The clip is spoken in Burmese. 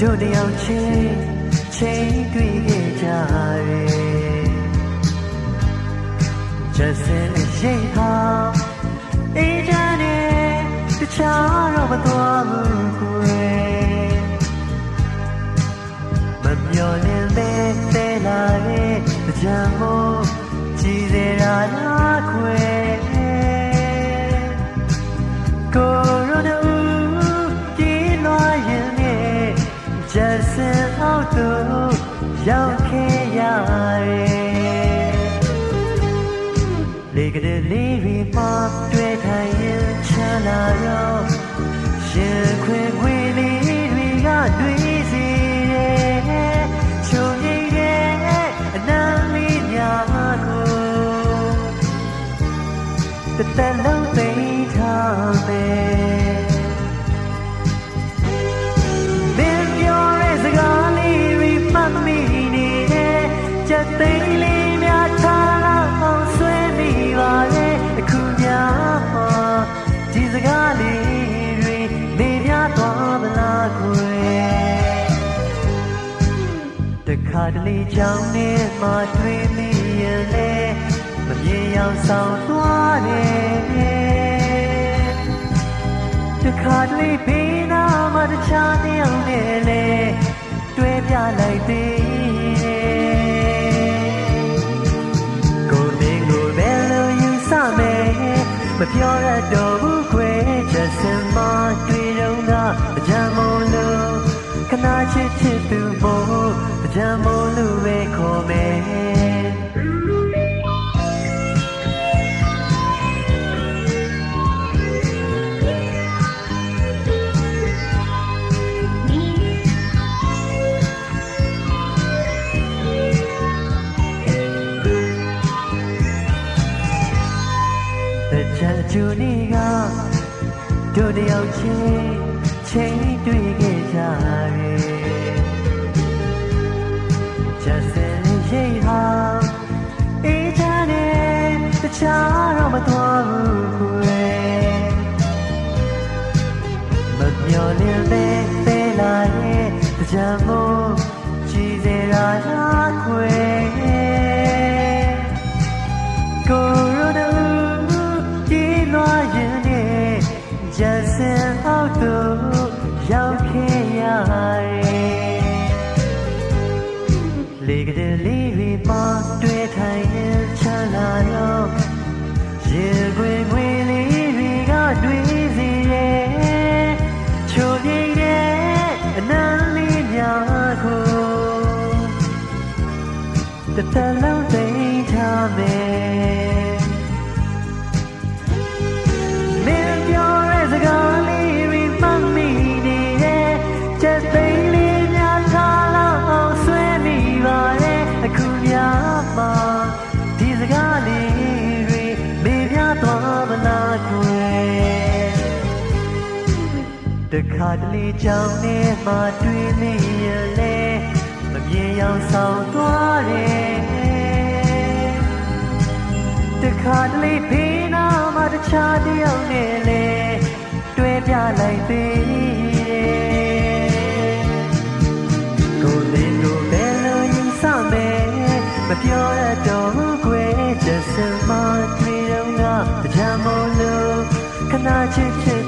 တို့တယောက်ချင်းချိန်တွေ့ခဲ့ကြတယ် just in a shade ဟာအေးချမ်းနေတခြားတော့မသွားဘူးကိုယ်မမျော်လင့်တဲ့တဲလာတဲ့ကြံမို့ ရောက်ခဲ့ရတယ်လေကလေးလေးတွေမှာတွေ့ထိုင်ရင်ချမ်းသာရောရှင်ခွင်ခွေလေးတွေကတွေ့စီတယ်ချုံငိမ့်တဲ့အနမ်းလေးများကိုတစ်သက်လုံးသိထားမယ် သိမ်းလေးများထားလောက်အောင်ဆွဲမိပါလေအခုများမှာဒီစကားလေးတွေနေပြသွားမလားခွေတခါတလေကြောင့်နဲ့မှတွေ့မိရင်လေမပြေအောင်ဆောင်သွားတယ်တခါတလေဘေးနာမှာတခြားတယောက်နဲ့လေတွဲပြလိုက်သေး မပြောရတော့ဘူးခွေချက်စင်မတွေ့တော့ကအကြမ်းမို့လို့ခဏချစ်ချစ်သူမို့အကြမ်းမို့လို့ပဲခေါ်မယ် တချာချူနေကတို့တယောက်ချင်းချိန်တွေ့ခဲ့ကြတယ်ချက်စင်ရိတ်ဟာအေးချမ်းတယ်တခြားတော့မသွားဘူးခွေမမျော်လင့်တဲ့သေးလာရဲ့ကြံမို့ စင်အောက်တို့ရောက်ခဲ့ရတယ်လေကလေးလေးတွေမှာတွေ့ထိုင်ရင်ချမ်းသာတော့ရေခွေခွေလေးတွေကတွေ့စီရဲ့ချိုမြိတ်တဲ့အနမ်းလေးများကိုတစ်သက်လုံး သွားမလားခွေတခါတလေကြောင့်နဲ့မှတွေ့မိရလေမမြင်အောင်ဆောင်သွားတယ်တခါတလေဖေးနာမှတခြားတယောက်နဲ့လေတွဲပြလိုက်သေးတယ်ကိုယ်လေးကိုဘယ်လိုယူဆမယ်မပြောရတော့ဘူးကွယ်ချက်စမတွေ့တော့ က